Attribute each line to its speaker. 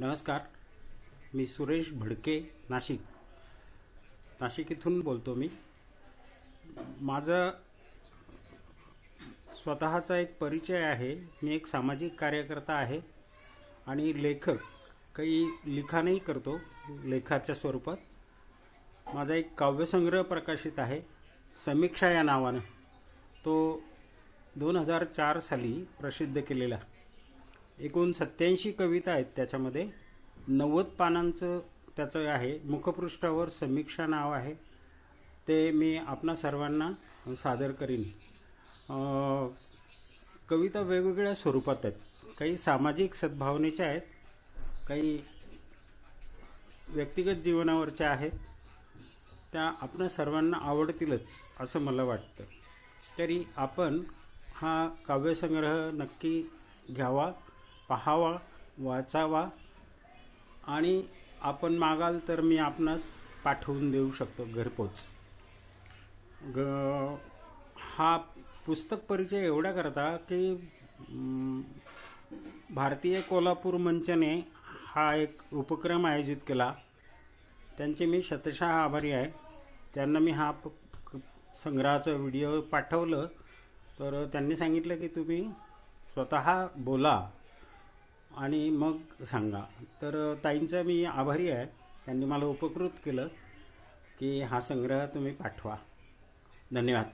Speaker 1: नमस्कार. मी सुरेश भडके नाशिक. नाशिक इथून बोलतो मी. माझं स्वतःचा एक परिचय आहे. मी एक सामाजिक कार्यकर्ता आहे आणि लेखक. काही लिखाणही करतो लेखाच्या स्वरूपात. माझा एक काव्यसंग्रह प्रकाशित आहे समीक्षा या नावानं. तो दोन हजार चार साली प्रसिद्ध केलेला. एकूण सत्याऐंशी कविता आहेत त्याच्यामध्ये. नव्वद पानांचं त्याचं आहे. मुखपृष्ठावर समीक्षा नाव आहे. ते मी आपणा सर्वांना सादर करीन. कविता वेगवेगळ्या स्वरूपात आहेत. काही सामाजिक सद्भावनेच्या आहेत. काही व्यक्तिगत जीवनावरच्या आहेत. त्या आपणा सर्वांना आवडतीलच असं मला वाटतं. तरी आपण हा काव्यसंग्रह नक्की घ्यावा. पाहावा वाचावा आणि आपण मागाल तर मी आपणास पाठवून देऊ शकतो घरपोच. ग हा पुस्तक परिचय एवढा करता की भारतीय कोल्हापूर मंचने हा एक उपक्रम आयोजित केला. त्यांचे मी शतशः आभारी आहे. त्यांना मी हा प- संग्रहाचं व्हिडिओ पाठवलं. तर त्यांनी सांगितलं की तुम्ही स्वतः बोला. आणि मग सांगा. तर ताईंचा मी आभारी आहे. त्यांनी मला उपकृत केलं की हा संग्रह तुम्ही पाठवा. धन्यवाद.